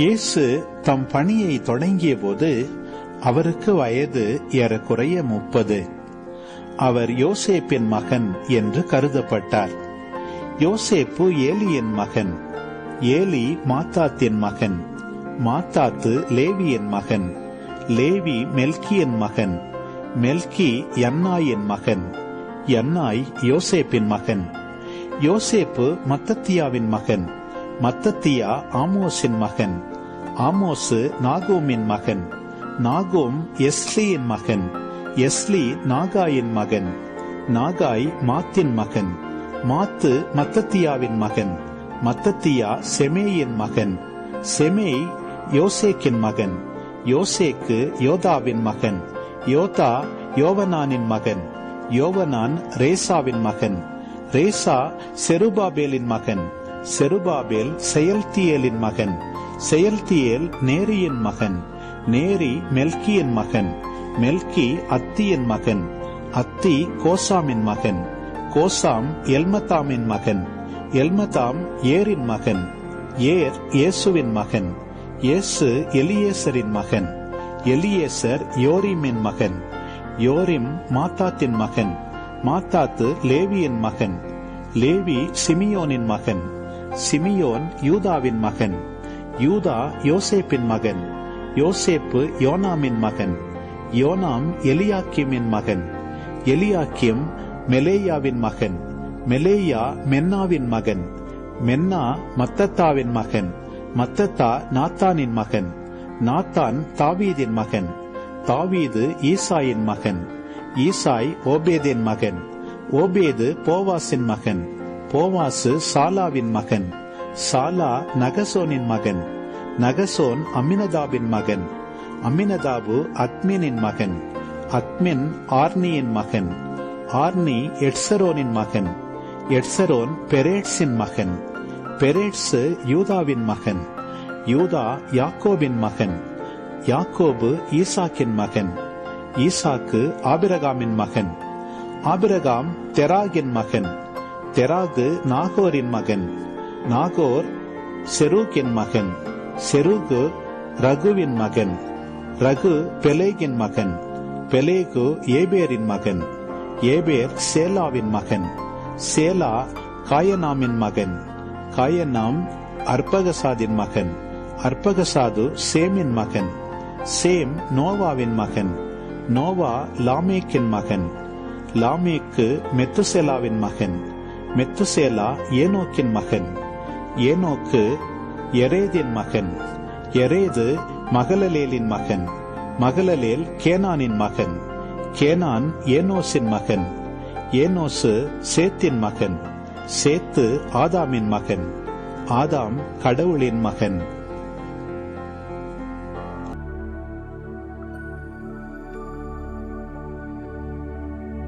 இயேசு தம் பணியை தொடங்கிய போது அவருக்கு வயது ஏறக்குறைய முப்பது. அவர் யோசேப்பின் மகன் என்று கருதப்பட்டார். யோசேப்பு ஏலியின் மகன் ஏலி மாத்தாத்தின் மகன் மாத்தாத்து லேவியின் மகன் லேவி மெல்கியின் மகன் மெல்கி யன்னாயின் மகன் யன்னாய் யோசேப்பின் மகன் யோசேப்பு மத்தத்தியாவின் மகன் மத்தத்தியா ஆமோஸின் மகன். ஆமோசு நாகோமின் மகன். நாகோம் எஸ்லியின் மகன். எஸ்லி நாகாயின் மகன். நாகாய் மாத்தின் மகன். மாத்து மத்தத்தியாவின் மகன். மத்தத்தியா செமேயின் மகன். செமேய் யோசேக்கின் மகன். யோசேக்கு யோதாவின் மகன். யோதா யோவனானின் மகன். யோவனான் ரேசாவின் மகன். ரேசா செருபாபேலின் மகன். செருபாபேல் செயல்தியேலின் மகன். செயல்தியேல் நேரியின் மகன். நேரி மெல்கியின் மகன். மெல்கி அத்தியின் மகன். அத்தி கோசாமின் மகன். கோசாம் எல்மதாமின் மகன். எல்மதாம் ஏரின் மகன். ஏர் இயேசுவின் மகன். இயேசு எலியேசரின் மகன். எலியேசர் யோரிமின் மகன். யோரிம் மாத்தாத்தின் மகன். மாத்தாத்து லேவியின் மகன். லேவி சிமியோனின் மகன். சிமியோன் யூதாவின் மகன். யூதா யோசேப்பின் மகன். யோசேப்பு யோனாமின் மகன். யோனாம் எலியாக்கிமின் மகன். எலியாக்கிம் மெலேயாவின் மகன். மெலேயா மென்னாவின் மகன். மென்னா மத்தத்தாவின் மகன். மத்தத்தா நாத்தானின் மகன். நாத்தான் தாவீதின் மகன். தாவீது ஈசாயின் மகன். ஈசாய் ஓபேதின் மகன். ஓபேது போவாசின் மகன். போவாசு சாலாவின் மகன். சாலா நகசோனின் மகன். நகசோன் அமினதாபின் மகன். அமினதாபு அத்மினின் மகன். அத்மின் ஆர்னியின் மகன். ஆர்னி எட்சரோனின் மகன். எட்சரோன் பெரேட்ஸின் மகன். பெரேட்ஸு யூதாவின் மகன். யூதா யாக்கோபின் மகன். யாக்கோபு ஈசாக்கின் மகன். ஈசாக்கு ஆபிரகாமின் மகன். ஆபிரகாம் தெராகின் மகன். தெராகு நாகோரின் மகன். நாகோர் செரூக்கின் மகன். செருகு ரகுவின் மகன். ரகு பெலேகின் மகன். பெலேகு ஏபேரின் மகன். ஏபேர் சேலாவின் மகன். சேலா காயனாமின் மகன். காயனாம் அற்பகசாதின் மகன். அற்பகசாது சேமின் மகன். சேம் நோவாவின் மகன். நோவா லாமேக்கின் மகன். லாமேக்கு மெத்துசேலாவின் மகன். மெத்துசேலா ஏனோக்கின் மகன். ஏனோக்கு எரேதின் மகன். எரேது மகளலேலின் மகன். மகளலேல் கேனானின் மகன். கேனான் ஏனோஸின் மகன். ஏனோசு சேத்தின் மகன். சேத்து ஆதாமின் மகன். ஆதாம் கடவுளின் மகன்.